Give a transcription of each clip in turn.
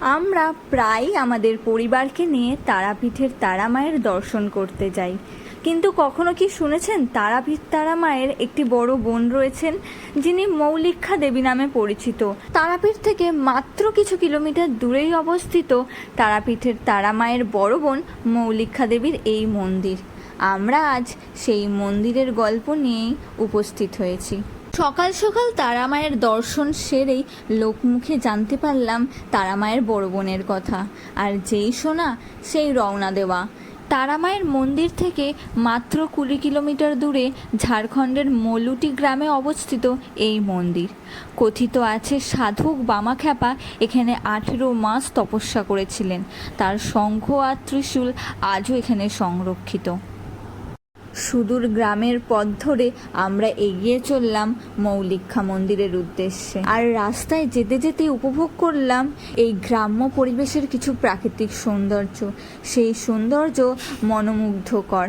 আমরা প্রায়ই আমাদের পরিবারকে নিয়ে তারাপীঠের তারা মায়ের দর্শন করতে যাই। কিন্তু কখনো কি শুনেছেন তারাপীঠ তারা মায়ের একটি বড় বোন রয়েছেন, যিনি মৌলিক্ষা দেবী নামে পরিচিত। তারাপীঠ থেকে মাত্র কিছু কিলোমিটার দূরেই অবস্থিত তারাপীঠের তারা মায়ের বড় বোন মৌলিক্ষা দেবীর এই মন্দির। আমরা আজ সেই মন্দিরের গল্প নিয়েই উপস্থিত হয়েছি। সকাল সকাল তারা মায়ের দর্শন সেরেই লোকমুখে জানতে পারলাম তারা মায়ের বড় বোনের কথা। আর যেই শোনা সেই রওনা দেওয়া। তারা মায়ের মন্দির থেকে মাত্র কুড়ি কিলোমিটার দূরে ঝাড়খণ্ডের মলুটি গ্রামে অবস্থিত এই মন্দির। কথিত আছে, সাধক বামাখ্যাপা এখানে আঠেরো মাস তপস্যা করেছিলেন। তার শঙ্খ আর ত্রিশূল আজও এখানে সংরক্ষিত। সুদূর গ্রামের পথ ধরে আমরা এগিয়ে চললাম মৌলিক্ষা মন্দিরের উদ্দেশ্যে। আর রাস্তায় যেতে যেতে উপভোগ করলাম এই গ্রাম্য পরিবেশের কিছু প্রাকৃতিক সৌন্দর্য। সেই সৌন্দর্য মনোমুগ্ধকর।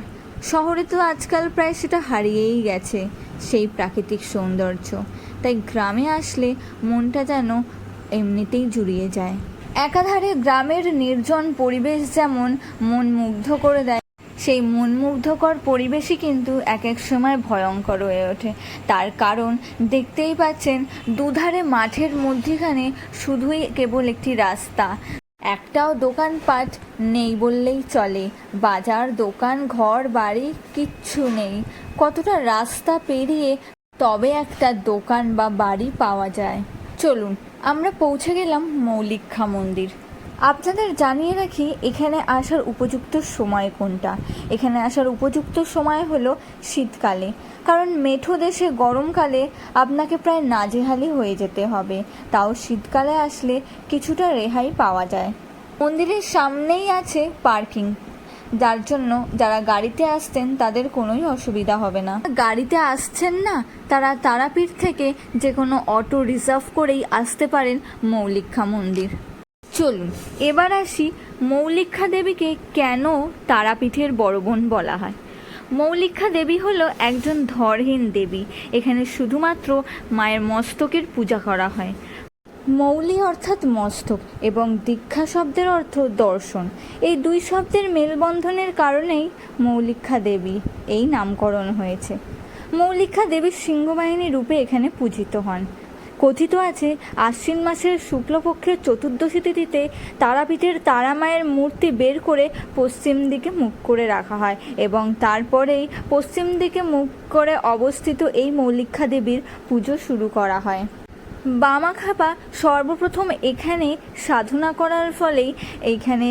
শহরে তো আজকাল প্রায় সেটা হারিয়েই গেছে, সেই প্রাকৃতিক সৌন্দর্য। তাই গ্রামে আসলে মনটা যেন এমনিতেই জুড়িয়ে যায়। একাধারে গ্রামের নির্জন পরিবেশ যেমন মন মুগ্ধ করে দেয় সেই মনমুগ্ধকর পরিবেশই কিন্তু এক এক সময় ভয়ঙ্কর হয়ে ওঠে। তার কারণ দেখতেই পাচ্ছেন, দুধারে মাঠের মধ্যিখানে শুধুই কেবল একটি রাস্তা। একটাও দোকানপাট নেই বললেই চলে। বাজার, দোকান, ঘর, বাড়ি কিচ্ছু নেই। কতটা রাস্তা পেরিয়ে তবে একটা দোকান বা বাড়ি পাওয়া যায়। চলুন, আমরা পৌঁছে গেলাম মৌলিক্ষা মন্দির আপনাদের জানিয়ে রাখি, এখানে আসার উপযুক্ত সময় কোনটা? এখানে আসার উপযুক্ত সময় হলো শীতকালে। কারণ মেঠো দেশে গরমকালে আপনাকে প্রায় নাজেহালি হয়ে যেতে হবে। তাও শীতকালে আসলে কিছুটা রেহাই পাওয়া যায়। মন্দিরের সামনেই আছে পার্কিং। যার জন্য যারা গাড়িতে আসতেন তাদের কোনোই অসুবিধা হবে না। গাড়িতে আসছেন না, তারা তারাপীঠ থেকে যে কোনো অটো রিজার্ভ করেই আসতে পারেন মৌলিক্ষা মন্দির চলুন, এবার আসি মৌলিক্ষা দেবীকে কেন তারাপীঠের বড় বোন বলা হয়। মৌলিক্ষা দেবী হলো একজন ধরহীন দেবী, এখানে শুধুমাত্র মায়ের মস্তকের পূজা করা হয়। মৌলি অর্থাৎ মস্তক এবং দীক্ষা শব্দের অর্থ দর্শন। এই দুই শব্দের মেলবন্ধনের কারণেই মৌলিক্ষা দেবী এই নামকরণ হয়েছে। মৌলিক্ষা দেবীর সিংহবাহিনী রূপে এখানে পূজিত হন। কথিত আছে, আশ্বিন মাসের শুক্লপক্ষের চতুর্দশী তিথিতে তারাপীঠের তারামায়ের মূর্তি বের করে পশ্চিম দিকে মুখ করে রাখা হয় এবং তারপরেই পশ্চিম দিকে মুখ করে অবস্থিত এই মৌলিক্ষা দেবীর পুজো শুরু করা হয়। বামাখাপা সর্বপ্রথম এখানে সাধনা করার ফলেই এইখানে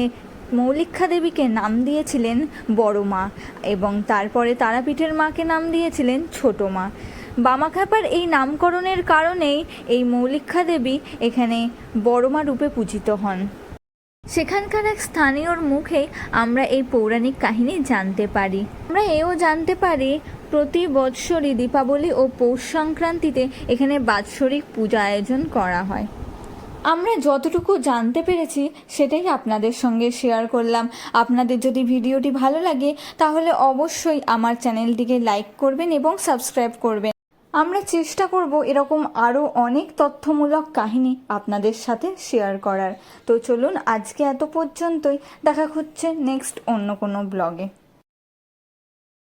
মৌলিক্ষা দেবীকে নাম দিয়েছিলেন বড় মা এবং তারপরে তারাপীঠের মাকে নাম দিয়েছিলেন ছোট মা। বামাখ্যাপার এই নামকরণের কারণেই এই মৌলিক্ষা দেবী এখানে বড় মা রূপে পূজিত হন। সেখানকার এক স্থানীয়র মুখে আমরা এই পৌরাণিক কাহিনী জানতে পারি। আমরা এও জানতে পারি, প্রতি বৎসরই দীপাবলি ও পৌষ সংক্রান্তিতে এখানে বাৎসরিক পূজা আয়োজন করা হয়। আমরা যতটুকু জানতে পেরেছি, সেটাই আপনাদের সঙ্গে শেয়ার করলাম। আপনাদের যদি ভিডিওটি ভালো লাগে, তাহলে অবশ্যই আমার চ্যানেলটিকে লাইক করবেন এবং সাবস্ক্রাইব করবেন। আমরা চেষ্টা করব এরকম আরও অনেক তথ্যমূলক কাহিনী আপনাদের সাথে শেয়ার করার। তো চলুন আজকে এত পর্যন্তই। দেখা হচ্ছে নেক্সট অন্য কোনো ব্লগে